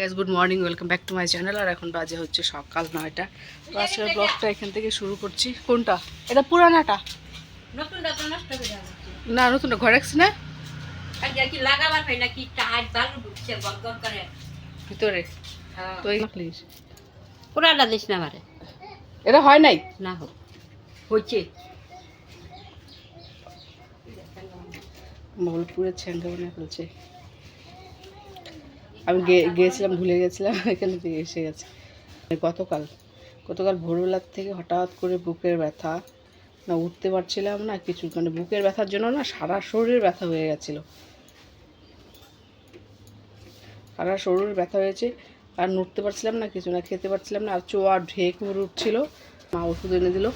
Guys good morning welcome back to my channel আর এখন বাজে হচ্ছে সকাল নয়টা। তো আজকের ব্লগটা এখান থেকে শুরু করছি। কোনটা? এটা পুরানাটা। না নতুনটা ঘরে রাখছি না? ভিতরে? তো প্লিজ পুরাটা দিস না আমারে। এটা হয় নাই? না হোক। হচ্ছে মহলপুরের ছ্যাঙ্গা বানিয়ে ফেলছে। আমি গিয়েছিলাম, ভুলে গেছিলাম এখানে দিয়ে এসে গেছে। গতকাল গতকাল ভোরবেলার থেকে হঠাৎ করে বুকের ব্যথা। না, উঠতে পারছিলাম না কিছু মানে বুকের ব্যথার জন্য না সারা শরীর ব্যথা হয়ে গেছিল। সারা শরীর ব্যথা হয়েছে, আর নড়তে পারছিলাম না কিছু না, খেতে পারছিলাম না, আর চোয়া ঢেক উড়ে উঠছিল। মা ওষুধ এনে দিল।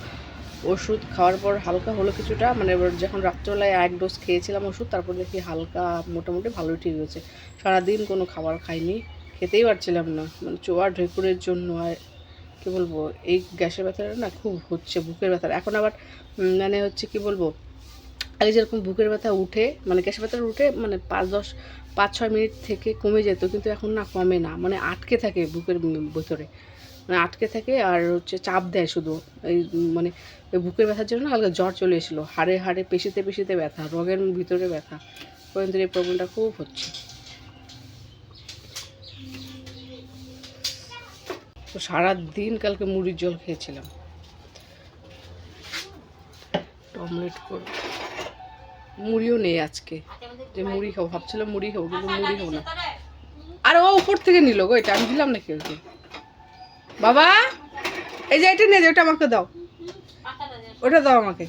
ওষুধ খাওয়ার পর হালকা হলো কিছুটা মানে যখন রাত্রেবেলায় এক ডোজ খেয়েছিলাম ওষুধ, তারপর দেখি হালকা মোটামুটি ভালোই ঠিক হয়েছে। সারাদিন কোনো খাবার খাইনি, খেতেই পারছিলাম না। মানে চোয়া ঢেকুরের জন্য আর কী বলব, এই গ্যাসের ব্যথাটা না খুব হচ্ছে, বুকের ব্যথা এখন আবার মানে হচ্ছে কি বলব, আগে যেরকম বুকের ব্যথা উঠে মানে গ্যাসের ব্যথা উঠে মানে পাঁচ, দশ, পাঁচ, ছয় মিনিট থেকে কমে যেত, কিন্তু এখন না কমে না মানে আটকে থাকে বুকের ভিতরে। মানে আটকে থাকে আর হচ্ছে চাপ দেয় শুধু। এই মানে ওই বুকের ব্যথার জন্য হালকা জ্বর চলে এসেছিল। হাড়ে হাড়ে পেশিতে পেশিতে ব্যথা রগের ভিতরে ব্যথা। কিন্তু এই প্রবলেমটা খুব হচ্ছে। তো সারা দিন কালকে মুড়ির জল খেয়েছিলাম। অমলেট করব। মুড়িও নেই আজকে। যে মুড়ি খাব ভাবছিলাম মুড়ি খাব কিন্তু মুড়ি খাব না। আর ও উপর থেকে নিল গো এটা আমি দিলাম নাকি ওকে বাবা, এই যে এটা নিয়ে যে ওটা আমাকে দাও। ওটা দাও আমাকে।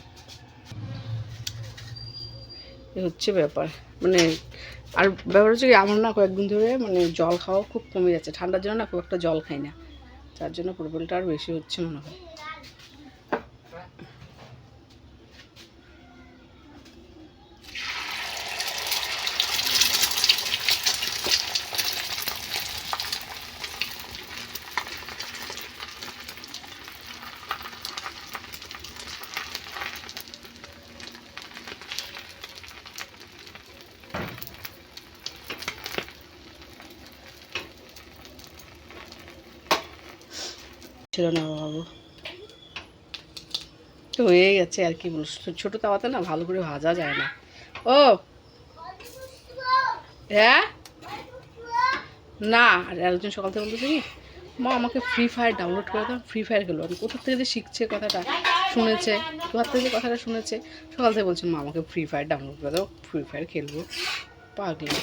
এ হচ্ছে ব্যাপার। মানে আর ব্যাপার হচ্ছে কি, আমার না কয়েকদিন ধরে মানে জল খাওয়া খুব কমে যাচ্ছে। ঠান্ডার জন্য না খুব একটা জল খাই না। তার জন্য প্রবলেমটা আর বেশি হচ্ছে মনে হয়। ছিল না বাবু তো হয়ে গেছে আর কি ছোটো তাওয়াতে না ভালো করে ভাজা যায় না ও হ্যাঁ না আর একজন সকাল থেকে বলতেছে কি মা আমাকে ফ্রি ফায়ার ডাউনলোড করে দাও ফ্রি ফায়ার খেলো আমি কোথার থেকে যে শিখছে কথাটা শুনেছে কোথা থেকে যে কথাটা শুনেছে সকাল থেকে বলছে মা আমাকে ফ্রি ফায়ার ডাউনলোড করে দাও ফ্রি ফায়ার খেলব পাগলি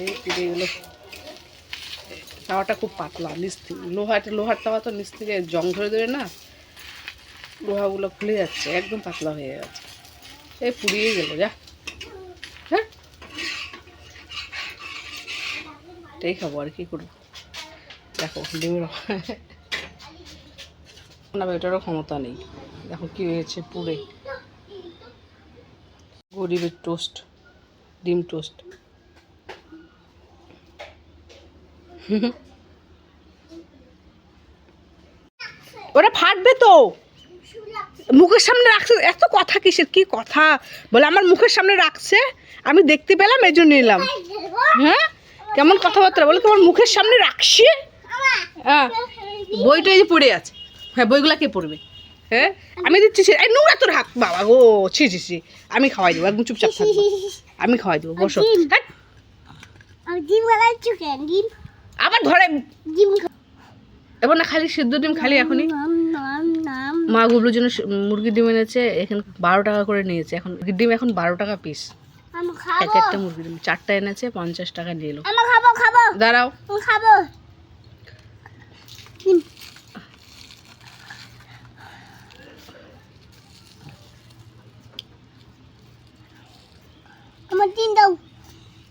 এই পুড়ে গেলো তাওয়াটা খুব পাতলা, নিচ লোহাটা লোহার তাওয়া তো নিচ থেকে জং ধরে ধরে না, লোহাগুলো খুলে যাচ্ছে, একদম পাতলা হয়ে যাচ্ছে এই পুড়িয়ে গেল, যা। হ্যাঁ? এটাই খাব আর কি করব। দেখো, ডিমের না এটারও ক্ষমতা নেই। দেখো কি হয়েছে পুড়ে। গরিবের টোস্ট, ডিম টোস্ট। ওরা ফাটবে তো। মুখের সামনে রাখছে এত কথা কিসের? কি কথা? বলে আমার মুখের সামনে রাখছে আমি দেখতে পেলাম এই জন্য নিলাম হ্যাঁ? কেমন কথাবার্তা? বলে তোমার মুখের সামনে রাখছি? হ্যাঁ। বইটা যে পড়ে আছে। হ্যাঁ বইগুলা কে পড়বে? হ্যাঁ? আমি দিচ্ছি সে- এই নোংরা তোর হাত। বাবা গো ছি ছি ছি। আমি খাওয়াই দেবো একদম চুপচাপ থাকব। আমি খাওয়াই দেবো বসো। হ্যাঁ? ডিম আবার ধরে। এবার না খালি সিদ্ধ ডিম খালি এখনই। মা গুবলুর জন্য মুরগির ডিম এনেছে এখন বারো টাকা করে নিয়েছে। এখন মুরগির ডিম এখন বারো টাকা পিস এক একটা মুরগির ডিম। চারটা এনেছে পঞ্চাশ টাকা নিয়ে এলো। দাঁড়াও। খাব।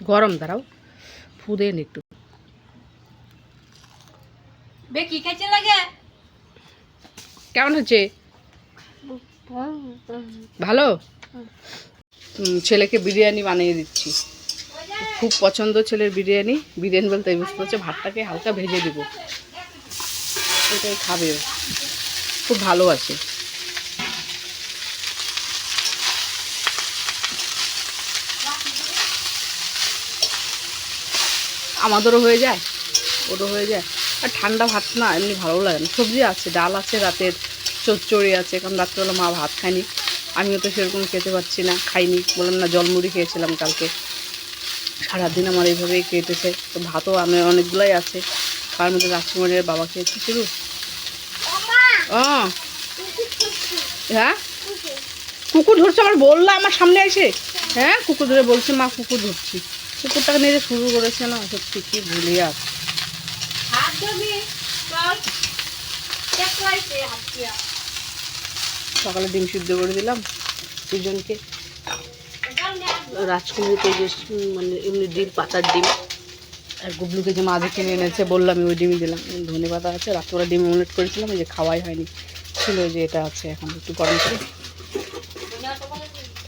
গরম দাঁড়াও। ফুদেন একটু। কেমন হচ্ছে? ভালো? ছেলেকে বিরিয়ানি বানিয়ে দিচ্ছি। খুব পছন্দ ছেলের বিরিয়ানি। বিরিয়ানি বলতে বুঝতে হচ্ছে ভাতটাকে হালকা ভেজে দিব। এটাই খাবে খুব ভালো আছে। আমাদেরও হয়ে যায়? ওটা হয়ে যায়? আর ঠান্ডা ভাত না এমনি ভালো লাগে না। সবজি আছে ডাল আছে রাতের চচ্চড়ি আছে কারণ রাত্রেবেলা মা ভাত খায়নি। আমিও তো সেরকম খেতে পারছি না খাইনি। বললাম না জলমুড়ি খেয়েছিলাম কালকে। সারাদিন আমার এইভাবেই কেটেছে। তো ভাতও আমি অনেকগুলাই আছে। তার মধ্যে রাজকুমারের বাবা খেয়েছি শুরু ও। হ্যাঁ? কুকুর ধরছে আমার বলল আমার সামনে এসে। হ্যাঁ? কুকুর ধরে বলছে মা কুকুর ধরছি। কুকুরটাকে নিয়ে শুরু করেছে না সত্যি কি ভুলি আর হাত ধরবি চল দেখলাইছে হাত দিয়া সকালে ডিম সিদ্ধ করে দিলাম। দুজনকে না যে মানে এমনি ডিম পাতার ডিম। আর গুবলুকে যে মাঝে কিনে এনেছে বললাম ওই ডিমই দিলাম। ধনে পাতা আছে রাত্রে ডিম অমলেট করেছিলাম ওই যে খাওয়াই হয়নি। ছিল যে এটা আছে এখন একটু গরম করে।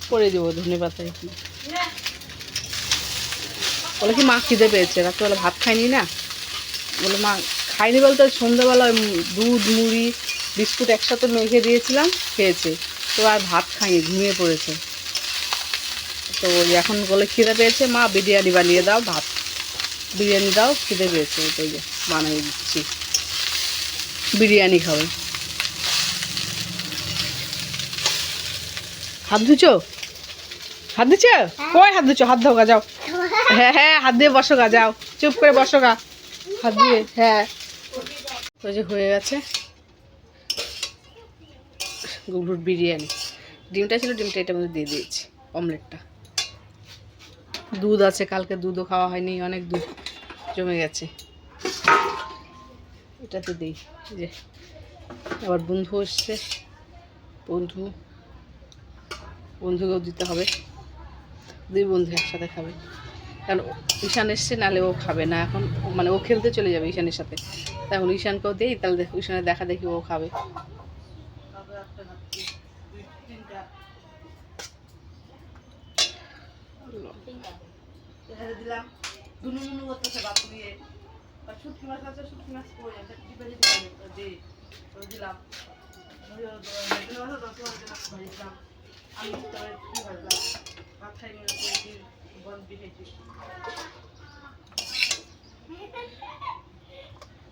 করে দেবো ধনে পাতা এখন। বলে কি মা খিদে পেয়েছে? রাত্রেবেলা ভাত খাইনি না? বলে মা খাইনি বলতে সন্ধ্যাবেলা দুধ মুড়ি বিস্কুট একসাথে মেখে দিয়েছিলাম খেয়েছে। তো আর ভাত খাইনি ঘুমিয়ে পড়েছে। তো এখন বলে খিদে পেয়েছে মা বিরিয়ানি বানিয়ে দাও ভাত। বিরিয়ানি দাও খিদে পেয়েছে তো বানিয়ে দিচ্ছি। বিরিয়ানি খাবে। হাত ধুচো হাত ধুচো কই হাত ধুচো হাত ধোকা যাও। হ্যাঁ হ্যাঁ হাত দিয়ে বসো গা যাও। চুপ করে বসো গা। হাত দিয়ে হ্যাঁ। ওই যে হয়ে গেছে গুবলুর বিরিয়ানি। ডিমটা ছিল, ডিমটা এটার মধ্যে দিয়ে দিয়েছি, অমলেটটা। দুধ আছে, কালকে দুধও খাওয়া হয়নি, অনেক দুধ জমে গেছে। এটাতে দিই যে। আবার বন্ধু এসছে, বন্ধু, বন্ধুকেও দিতে হবে। দুই বন্ধু একসাথে খাবে। কারণ ঈশান এসছে নাহলে ও খাবে না। এখন মানে ও খেলতে চলে যাবে ঈশানের সাথে। তা এখন ঈশানকেও দেই, তাহলে দেখ ঈশানের দেখা দেখি ও খাবে। দিলাম। করতেছে শুটকি মাছ আছে শুটকি মাছ করে দিলাম আমি ভাত খাই মনে করেছি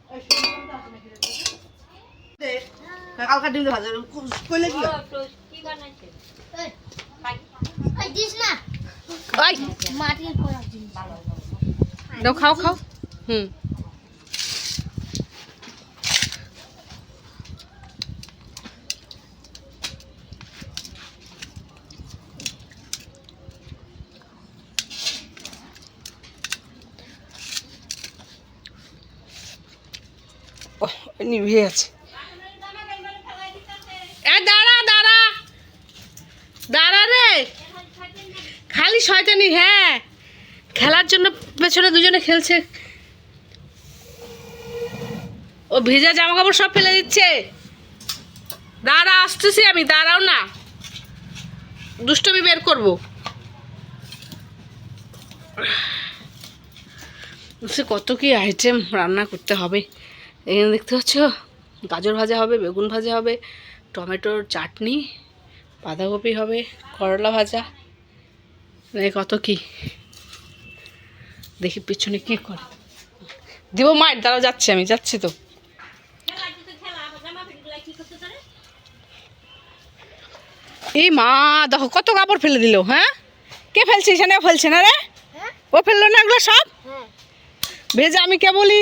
বন কালকা ডিম ভাজা কইলে কি কি বানাইছে খাই। দিস না ওই মাটির পড়া দিন ভালো দাও খাও খাও হুম আছে। দাঁড়া দাঁড়া। দাঁড়া রে। খালি শয়তানি হ্যাঁ। খেলার জন্য পেছনে দুজনে খেলছে। ও ভেজা জামা কাপড় সব ফেলে দিচ্ছে। দাঁড়া, আসতেছি আমি, দাঁড়াও না। দুষ্টমি বের করব। কত কি আইটেম রান্না করতে হবে। এখানে দেখতে পাচ্ছ? গাজর ভাজা হবে বেগুন ভাজা হবে টমেটোর চাটনি বাঁধাকপি হবে করলা ভাজা। কত কি? দেখি পিছনে কি করে। দিব মায়ের দ্বারা যাচ্ছি আমি যাচ্ছি তো। এই মা দেখো কত কাপড় ফেলে দিল হ্যাঁ? কে ফেলছে? এখানে ফেলছে না রে? ও ফেলল না এগুলো সব? হ্যাঁ। ভেজে আমি কে বলি?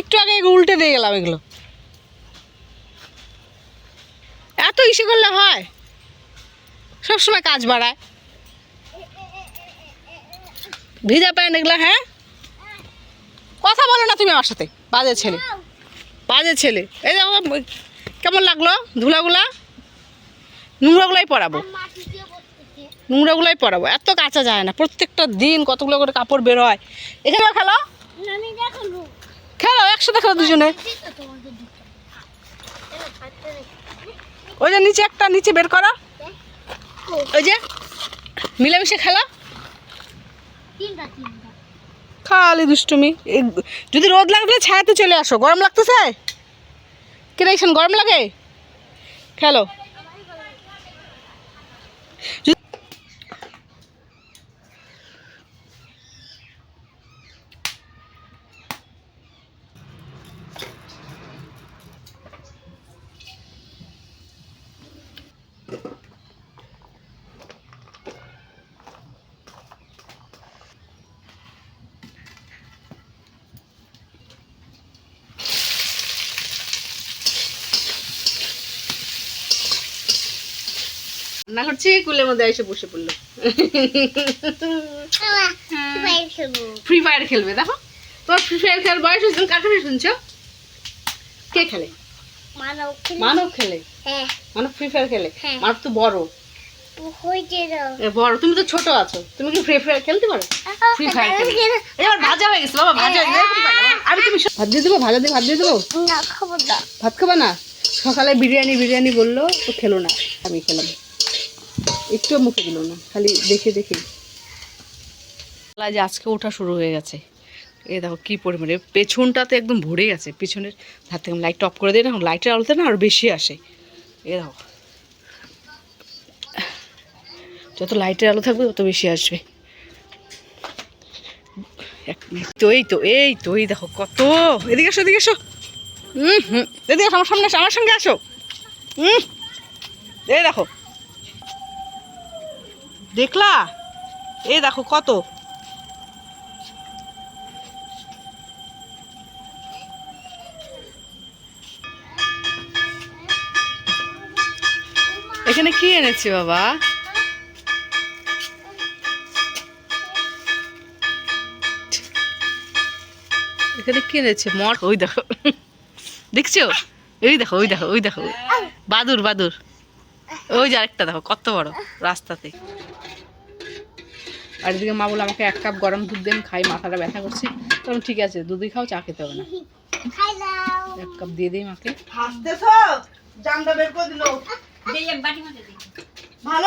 একটু আগে উল্টে দিয়ে গেলাম এগুলো। এত ইসে করলে হয়? সবসময় কাজ বাড়ায়। ভিজা প্যান্ট এগুলো হ্যাঁ? কথা বলো না তুমি আমার সাথে, বাজে ছেলে। বাজে ছেলে। এই দেখো কেমন লাগল? ধুলাগুলা? নোংরাগুলাই পরাবো। নোংরাগুলাই পরাবো। এত কাঁচা যায় না। প্রত্যেকটা দিন কতগুলো করে কাপড় বের হয়। এখানে খেলো? খেলো একসাথে খেলো দুজনে। ওই যে নিচে একটা, নিচে বের করো। ওই যে, মিলেমিশে খেলো। দুষ্টুমি। যদি রোদ লাগলে ছায়াতে চলে আসো। গরম লাগতেছে? কিরেকশন গরম লাগে? খেলো। রান্না করছি কুলের মধ্যে এসে বসে পড়ল। ফ্রি ফায়ার খেলবে দেখো। তোমার ফ্রি ফায়ার খেলার বয়স হয়েছে তুমি কার কাছে শুনছো? কে খেলে? মানব খেলে। মানব খেলে? হ্যাঁ। মানব ফ্রি ফায়ার খেলে? হ্যাঁ। মানব তো বড়। হয়েছে তো এ, বড়। তুমি তো ছোট আছো। তুমি কি ফ্রি ফায়ার খেলতে পারো? ফ্রি ফায়ার এবার ভাজা হয়ে গেছে বাবা ভাজা হয়ে আমি তুমি ভাত দিয়ে দেবো? ভাজা দিয়ে ভাত দিয়ে দেবো? ভাত খাবা না? সকালে বিরিয়ানি বিরিয়ানি বলল তো খেলো না। আমি খেলাম। একটু মুখে দিল না, খালি দেখে দেখে। যে আজকে ওঠা শুরু হয়ে গেছে। এ দেখো কি পরিমাণে, পেছনটাতে একদম ভরে গেছে, পেছনের ধার থেকে লাইট অফ করে দিই না লাইটের আলোতে না আরও বেশি আসে। এ দেখো, যত লাইটের আলো থাকবে তত বেশি আসবে। তো এই তো এই তো, এই দেখো কত, এদিকে এসো এদিকে এসো হুম হুম, এদিকে আমার সামনে আমার সঙ্গে আসো। হুম এই দেখো। দেখলা? এই দেখো কত। এখানে কি এনেছি বাবা? এখানে কি এনেছে? মর ওই দেখো। দেখছ? ওই দেখো ওই দেখো ওই দেখো। বাদুর বাদুর। ওই যে আরেকটা দেখো কত বড় রাস্তাতে। আর এদিকে মা বলে আমাকে এক কাপ গরম দুধ দেন খাই মাথাটা ব্যথা করছে। তখন ঠিক আছে দুধই খাও চা খেতে হবে না। এক কাপ দিয়ে দিই মাকে। দিয়ে এক বাটি মধ্যে দিই ভালো